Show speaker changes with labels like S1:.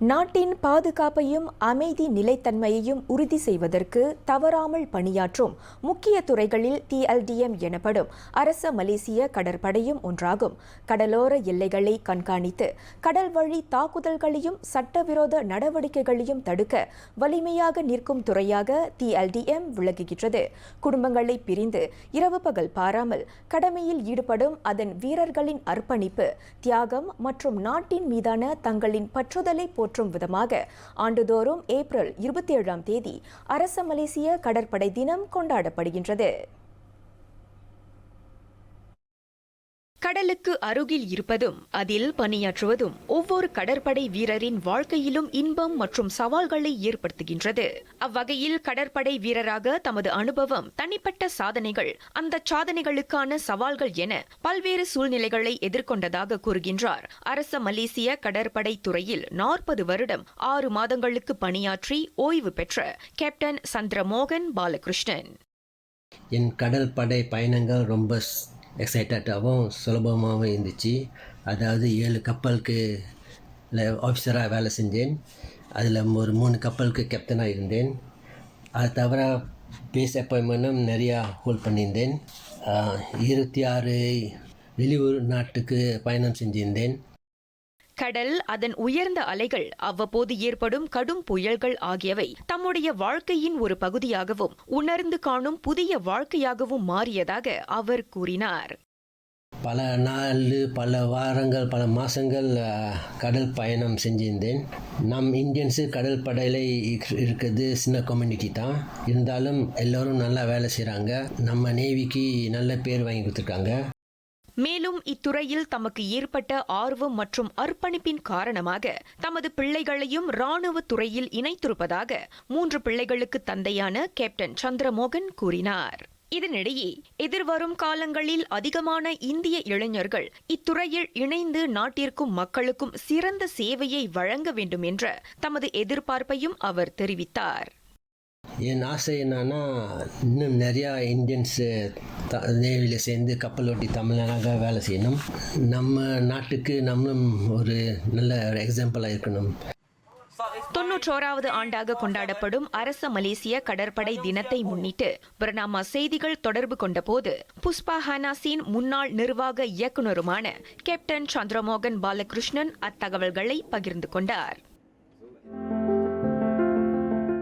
S1: நாட்டின் பாதுகாப்பையும் அமைதி நிலைத்தன்மையையும் உறுதி செய்வதற்கு தவறாமல் பணியாற்றும் முக்கிய துறைகளில் டிஎல்டிஎம் எனப்படும் அரச மலேசிய கடற்படையும் ஒன்றாகும். கடலோர எல்லைகளை கண்காணித்து கடல் வழி தாக்குதல்களையும் சட்டவிரோத நடவடிக்கைகளையும் தடுக்க வலிமையாக நிற்கும் துறையாக டிஎல்டிஎம் விளங்குகின்றது. குடும்பங்களை பிரிந்து இரவு பகல் பாராமல் கடமையில் ஈடுபடும் அதன் வீரர்களின் அர்ப்பணிப்பு தியாகம் மற்றும் நாட்டின் மீதான தங்களின் பற்றுதலை போல் போற்றும் விதமாக ஆண்டுதோறும் ஏப்ரல் இருபத்தி ஏழாம் தேதி அரச மலேசிய கடற்படை தினம் கொண்டாடப்படுகின்றது. கடலுக்கு அருகில் இருப்பதும் அதில் பணியாற்றுவதும் ஒவ்வொரு கடற்படை வீரரின் வாழ்க்கையிலும் இன்பம் மற்றும் சவால்களை ஏற்படுத்துகின்றது. அவ்வகையில் கடற்படை வீரராக தமது அனுபவம் தனிப்பட்ட சாதனைகள் அந்த சாதனைகளுக்கான சவால்கள் என பல்வேறு சூழ்நிலைகளை எதிர்கொண்டதாக கூறுகின்றார். அரச மலேசிய கடற்படை துறையில் நாற்பது வருடம் ஆறு மாதங்களுக்கு பணியாற்றி ஓய்வு பெற்ற கேப்டன் சந்திரமோகன் பாலகிருஷ்ணன்.
S2: என் கடல்படை பயணங்கள் ரொம்ப எக்ஸைட்டடாகவும் சுலபமாகவும் இருந்துச்சு. அதாவது ஏழு கப்பலுக்கு ஆஃபீஸராக வேலை செஞ்சேன். அதில் ஒரு மூணு கப்பலுக்கு கேப்டனாக இருந்தேன். அது தவிர பேஸ் அப்பாயின்மெண்ட்டும் நிறையா ஹோல்ட் பண்ணியிருந்தேன். இருபத்தி ஆறு வெளியூர் நாட்டுக்கு பயணம் செஞ்சிருந்தேன்.
S1: கடல் அதன் உயர்ந்த அலைகள் அவ்வப்போது ஏற்படும் கடும் புயல்கள் ஆகியவை தம்முடைய வாழ்க்கையின் ஒரு பகுதியாகவும் உணர்ந்து காணும் புதிய வாழ்க்கையாகவும் மாறியதாக அவர் கூறினார்.
S2: பல நாள் பல வாரங்கள் பல மாதங்கள் கடல் பயணம் செஞ்சிருந்தேன். நம் இந்தியன்ஸு கடல் படையில் இருக்கிறது சின்ன கம்யூனிட்டி தான். இருந்தாலும் எல்லோரும் நல்லா வேலை செய்கிறாங்க நம்ம நேவிக்கு நல்ல பேர் வாங்கி கொடுத்துருக்காங்க.
S1: மேலும் இத்துறையில் தமக்கு ஏற்பட்ட ஆர்வம் மற்றும் அர்ப்பணிப்பின் காரணமாக தமது பிள்ளைகளையும் ராணுவ துறையில் இணைத்திருப்பதாக மூன்று பிள்ளைகளுக்கு தந்தையான கேப்டன் சந்திரமோகன் கூறினார். இதனிடையே எதிர்வரும் காலங்களில் அதிகமான இந்திய இளைஞர்கள் இத்துறையில் இணைந்து நாட்டிற்கும் மக்களுக்கும் சிறந்த சேவையை வழங்க வேண்டும் என்ற தமது எதிர்பார்ப்பையும் அவர் தெரிவித்தார்.
S2: என் ஆசை என்னன்னா இன்னும் நிறையா இந்தியன்ஸு த நேவியில் சேர்ந்து கப்பல் ஓட்டி தமிழனாக வேலை செய்யணும். நம்ம நாட்டுக்கு நம்மளும் ஒரு நல்ல ஒரு எக்ஸாம்பிளாக இருக்கணும்.
S1: தொன்னூற்றோராவது ஆண்டாக கொண்டாடப்படும் அரச மலேசிய கடற்படை தினத்தை முன்னிட்டு பர்னாமா செய்திகள் தொடர்பு கொண்டபோது புஷ்பா ஹனாசின் முன்னாள் நிர்வாக இயக்குநருமான கேப்டன் சந்திரமோகன் பாலகிருஷ்ணன் அத்தகவல்களை பகிர்ந்து கொண்டார்.